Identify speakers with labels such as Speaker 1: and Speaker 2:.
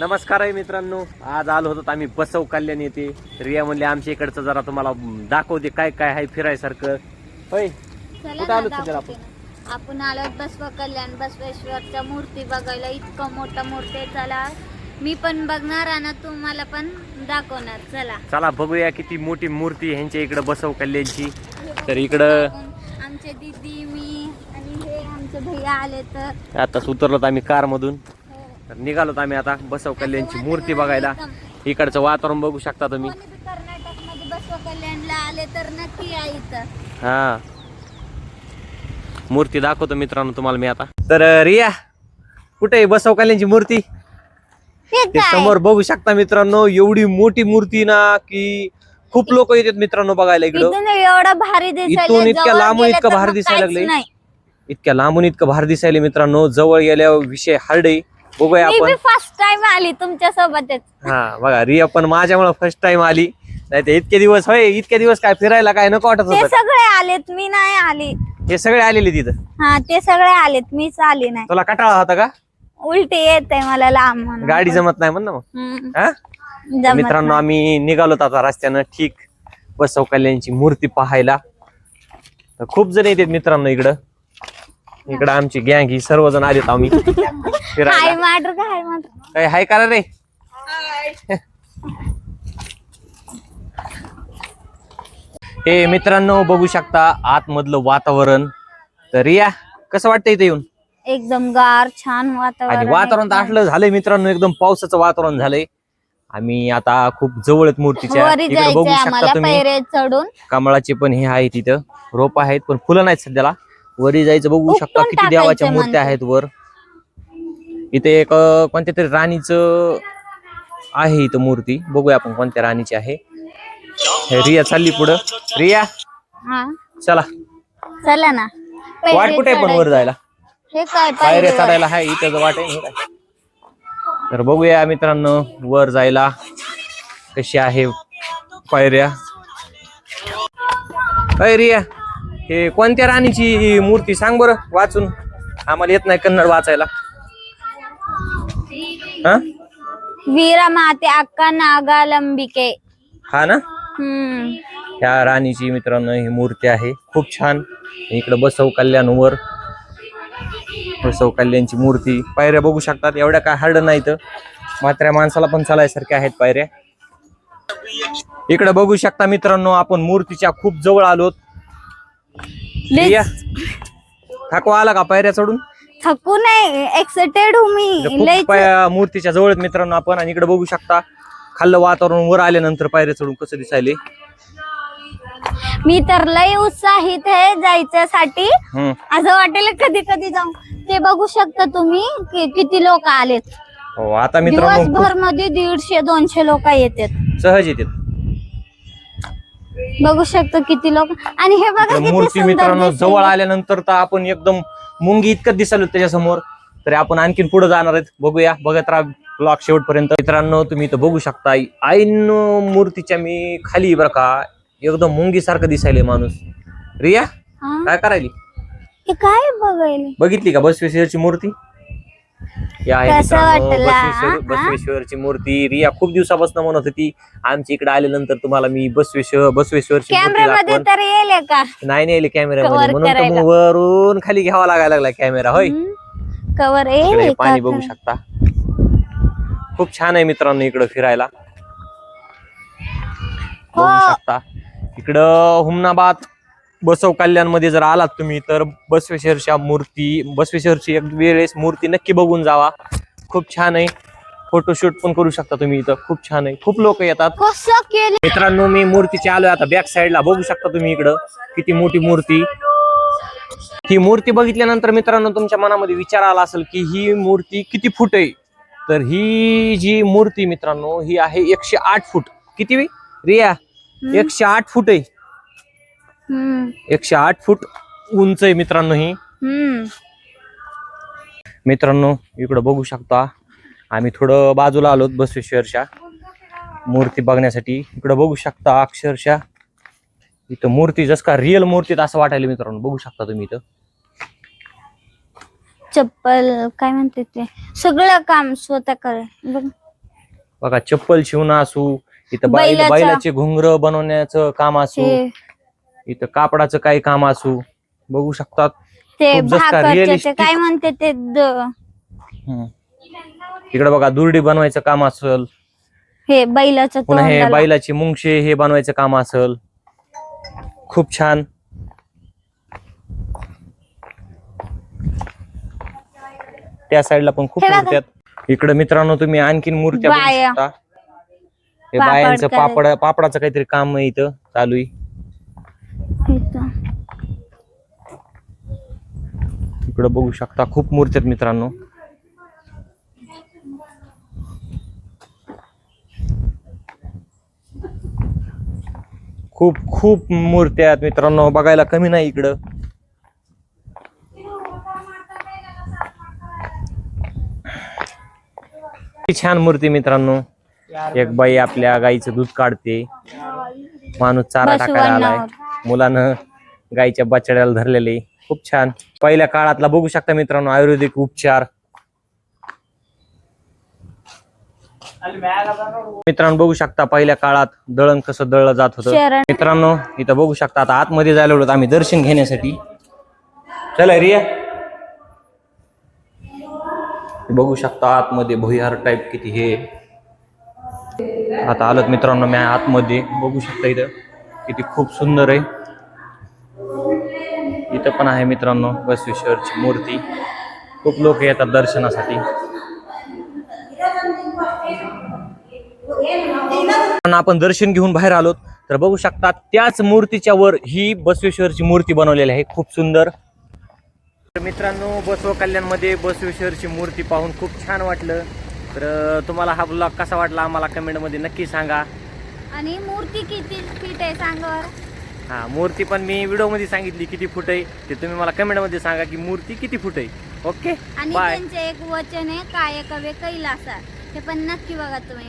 Speaker 1: नमस्कार आहे मित्रांनो. आज आलो होतो आम्ही बसव कल्याण येते रिया म्हणले आमच्या इकडचं जरा तुम्हाला दाखवते काय काय आहे फिरायसारखं. होय
Speaker 2: चला
Speaker 1: कुठं
Speaker 2: ना,
Speaker 1: आलो सध्या
Speaker 2: दाखवते ना. आपण? आलो बसव कल्याण. बसवेश्वरच्या मूर्ती बघायला. इतकं मोठं मूर्ती आहे. चला मी पण बघणार आणि तुम्हाला पण दाखवणार. चला.
Speaker 1: चला बघूया किती मोठी मूर्ती आहे ह्यांच्या इकडं बसव कल्याणची. तर इकडं
Speaker 2: आमचे दीदी मी आणि हे आमचे भैया आले तर
Speaker 1: आताच उतरलो आम्ही कार मधून. तर निघालो आम्ही आता बसव कल्याणची मूर्ती बघायला. इकडचं वातावरण बघू शकता तुम्ही.
Speaker 2: कर्नाटकमध्ये बसव कल्याणला आले तर नक्की या इथं.
Speaker 1: हा. मूर्ती दाखवतो मित्रांनो तुम्हाला मी आता. तर रिया कुठे आहे बसव कल्याणची मूर्ती? ते समोर बघू शकता मित्रांनो एवढी मोठी मूर्ती ना की खूप लोक येतात मित्रांनो बघायला इकडं.
Speaker 2: इथून एवढं भारी दिसायला
Speaker 1: इथून इतक्या
Speaker 2: जवळ
Speaker 1: लांबून
Speaker 2: गेलं
Speaker 1: इतकं
Speaker 2: तर
Speaker 1: भारी
Speaker 2: मग
Speaker 1: दिसायला
Speaker 2: काहीच
Speaker 1: लागलंय.
Speaker 2: नाही.
Speaker 1: इतक्या लांबून इतकं भार दिसायला मित्रांनो जवळ गेल्यावर विषय हार्ड आहे. बघूया आपण.
Speaker 2: फर्स्ट टाइम आली तुमच्या सोबतच
Speaker 1: हा बघा रिया पण माझ्यामुळे फर्स्ट टाइम आली. नाही ते इतके दिवस होय इतके दिवस काय फिरायला काय नको वाटत
Speaker 2: ते
Speaker 1: होत.
Speaker 2: सगळे आलेत मी नाही आली.
Speaker 1: हे सगळे आलेले तिथं.
Speaker 2: हा ते सगळे आलेत मीच आली नाही.
Speaker 1: तुला कटाळा होता का?
Speaker 2: उलटी येते मला लांब म्हणून.
Speaker 1: गाडी जमत नाही म्हण ना मग.
Speaker 2: हम्म.
Speaker 1: हा?
Speaker 2: जमत
Speaker 1: मित्रांनो. आम्ही निघालो आता रस्त्यानं ठीक. बसव कल्याणची मूर्ती पाहायला. तर खूप जण येतात मित्रांनो इकडं. इकडं आमची गँग ही सर्वजण आलेत आम्ही.
Speaker 2: हाय
Speaker 1: फिरायला
Speaker 2: का हाय
Speaker 1: काय हाय करा रे. हे मित्रांनो बघू शकता आतमधलं वातावरण. तर या कसं वाटतं इथे येऊन?
Speaker 2: एकदम गार छान
Speaker 1: आणि
Speaker 2: वातावरण
Speaker 1: वातावरण तर. असलं झालंय मित्रांनो एकदम पावसाचं वातावरण झालंय. आम्ही आता खूप जवळ मूर्तीच्या.
Speaker 2: वरी
Speaker 1: इकडे बघू
Speaker 2: जायचंय
Speaker 1: शकता
Speaker 2: आम्हाला
Speaker 1: तुम्ही.
Speaker 2: चढून.
Speaker 1: कमळाचे पण हे आहे तिथं. रोप आहेत पण फुलं नाहीत सध्याला. वरी जायचं बघू
Speaker 2: उपटून
Speaker 1: शकता किती देवाच्या
Speaker 2: टाकायचं
Speaker 1: मूर्त्या
Speaker 2: म्हणते.
Speaker 1: आहेत वर. इथे एक अं, कोणत्या तरी राणीचं आहे इथं मूर्ती. बघूया आपण कोणत्या राणीची आहे. हे रिया चालली पुढं. रिया
Speaker 2: हा.
Speaker 1: चला.
Speaker 2: चला ना.
Speaker 1: वाट कुठे आहे पण वर
Speaker 2: चढायचं.
Speaker 1: जायला?
Speaker 2: हे काय
Speaker 1: पायऱ्या? चढायला आहे इथं वाट आहे हे काय? तर बघूया मित्रांनो वर जायला कशी आहे पायऱ्या. अय रिया. हे कोणत्या राणीची मूर्ती? सांग बरं वाचून. आम्हाला येत नाही कन्नड वाचायला. हा?
Speaker 2: वीरा माते अक्का नागालंबिके
Speaker 1: हा ना?
Speaker 2: हम्म.
Speaker 1: ह्या राणीची मित्रांनो ही मूर्ती आहे. खूप छान. इकडं बसव कल्याण वर बसव कल्याणची मूर्ती. पायऱ्या बघू शकतात. एवढ्या काय हार्ड नाहीत. म्हात्र्या माणसाला पण चालायसारख्या आहेत पायऱ्या. इकडे बघू शकता मित्रांनो आपण मूर्तीच्या खूप जवळ आलोत. थकवा आला का पायऱ्या चढून?
Speaker 2: थकू नाही एक्साइटेड हूं मी.
Speaker 1: खूप पाय- मूर्तीच्या जवळ मित्रांनो आपण आणि इकडे बघू शकता खाल्लं वातावरण वर आल्यानंतर पायऱ्या चढून कसं दिसायले.
Speaker 2: मी तर लय उत्साहित आहे जायच्यासाठी.
Speaker 1: हम्म.
Speaker 2: असं वाटेल कधी कधी जाऊ ते बघू शकता तुम्ही कि- किती लोक आलेत.
Speaker 1: हो आता मित्रांनो
Speaker 2: दिवसभरमध्ये दीडशे दोनशे लोक येतात.
Speaker 1: सहज येते
Speaker 2: बघू शकतो किती लोक. आणि हे बघा किती
Speaker 1: मूर्ती
Speaker 2: सुंदर
Speaker 1: मित्रांनो. जवळ आल्यानंतर तर आपण एकदम मुंगी इतकं दिसालो त्याच्यासमोर तरी आपण आणखीन पुढे जाणार आहेत. बघूया बघत राहा ब्लॉग शेवटपर्यंत. मित्रांनो तुम्ही इथं बघू शकता ऐन मूर्तीच्या मी खाली बरं का एकदम मुंगी सारखं दिसायले माणूस. रिया
Speaker 2: हा?
Speaker 1: काय करायली?
Speaker 2: हे काय बघायला?
Speaker 1: बघितली का बसवेश्वरची मूर्ती? या आहे
Speaker 2: कसं
Speaker 1: मित्रांनो,
Speaker 2: वाटलं,
Speaker 1: बसवेश्वर
Speaker 2: हा?
Speaker 1: बसवेश्वरची मूर्ती. रिया खूप दिवसापासून म्हणत होती आमच्या इकडे आल्यानंतर तुम्हाला मी बसवेश्वर बसवेश्वरची मूर्ती
Speaker 2: कॅमेऱ्यामध्ये
Speaker 1: दाखवण.
Speaker 2: तर येईल का?
Speaker 1: नाही नेले कॅमेऱ्यामध्ये
Speaker 2: Cover
Speaker 1: म्हणून तर
Speaker 2: करायला.
Speaker 1: मग वरून खाली घ्यावा लागायला लागला कॅमेरा होय.
Speaker 2: कवर
Speaker 1: इकडे पाणी बघू? शकता. खूप छान आहे मित्रांनो इकडं फिरायला. बघू
Speaker 2: हो.
Speaker 1: शकता. इकडं हुमनाबाद बसव कल्याणमध्ये जर आलात तुम्ही तर बसवेश्वरच्या मूर्ती बसवेश्वरची एक वेळेस मूर्ती नक्की बघून जावा. खूप छान आहे. फोटोशूट पण करू शकता तुम्ही इथं. खूप छान आहे. खूप लोक येतात. मित्रांनो मी मूर्तीच्या आलोय आता बॅक साईडला बघू शकता तुम्ही इकडं. किती मोठी मूर्ती. ही मूर्ती बघितल्यानंतर मित्रांनो तुमच्या मनामध्ये विचार आला असेल की ही मूर्ती किती फूट आहे? तर ही जी मूर्ती मित्रांनो ही आहे एकशे आठ फूट. किती? रिया एकशे आठ फूट आहे. एकशे आठ फूट उंच आहे मित्रांनो ही. मित्रांनो इकडं बघू शकता आम्ही थोडं बाजूला आलोत बसवेश्वरच्या मूर्ती बघण्यासाठी इकडं बघू शकता अक्षरशः. इथं मूर्ती जस का रिअल मूर्तीत असं वाटायला मित्रांनो बघू शकता तुम्ही इथं.
Speaker 2: चप्पल काय म्हणते ते? सगळं काम स्वतः करे. बघ.
Speaker 1: चप्पल शिवणं असू इथं बैल
Speaker 2: बैलाचं-
Speaker 1: घुंगर बनवण्याचं काम असू इथं कापडाचं काही काम असू बघू शकतात
Speaker 2: ते
Speaker 1: खूप जास्त
Speaker 2: भाकरचे ते
Speaker 1: realistic.
Speaker 2: काय म्हणते ते द-
Speaker 1: हम्म. इकडे बघा दुर्डी बनवायचं काम असेल
Speaker 2: हे बैलाचं
Speaker 1: पुन्हा हे
Speaker 2: तोंडाला.
Speaker 1: बैलाची मुंगशे हे बनवायचं काम असेल खूप छान त्या साईडला पण खूप
Speaker 2: हे बघा.
Speaker 1: मूर्त्या इकडे मित्रांनो तुम्ही आणखीन मूर्त्या बघू
Speaker 2: बाया.
Speaker 1: शकता हे
Speaker 2: पापड
Speaker 1: बायांचं
Speaker 2: करायचं.
Speaker 1: पापड पापडाचं काहीतरी काम आहे इथं चालू आहे. इकडे बघू शकता खूप मूर्ती आहेत मित्रांनो. खूप खूप मूर्त्या आहेत मित्रांनो. बघायला कमी नाही इकडं. छान मूर्ती मित्रांनो. एक बाई आपल्या गाईचं दूध काढते. माणूस चारा टाकायला आलाय. मुलानं गाईच्या बछड्याला धरलेले. खूप छान. पहिल्या काळातला बघू शकता मित्रांनो आयुर्वेदिक उपचार. मित्रांनो बघू शकता पहिल्या काळात दळण कसं दळलं जात होतं. मित्रांनो इथं बघू शकता आता आतमध्ये जायला होतं आम्ही दर्शन घेण्यासाठी. चला रिया. बघू शकता आतमध्ये भुयार टाईप किती हे. आता आलोत मित्रांनो मी आतमध्ये. बघू शकता इथं. किती खूप सुंदर आहे. इथं पण आहे मित्रांनो बसवेश्वरची मूर्ती. खूप लोक येतात दर्शनासाठी. पण आपण दर्शन घेऊन बाहेर आलो तर बघू शकता त्याच मूर्तीच्या वर ही बसवेश्वरची मूर्ती बनवलेली आहे. खूप सुंदर. तर मित्रांनो बसव कल्याणमध्ये बसवेश्वरची मूर्ती पाहून खूप छान वाटलं. तर तुम्हाला हा ब्लॉग कसा वाटला आम्हाला कमेंटमध्ये नक्की सांगा.
Speaker 2: आणि मूर्ती किती? आहे सांगा.
Speaker 1: हा मूर्ती पण मी व्हिडिओमध्ये सांगितली किती फूट आहे. ते तुम्ही मला कमेंटमध्ये सांगा की मूर्ती किती फूट आहे. ओके?
Speaker 2: आणि
Speaker 1: बाय
Speaker 2: त्यांचे एक वचन आहे काय कवे कैलासा हे पण नक्की बघा तुम्ही.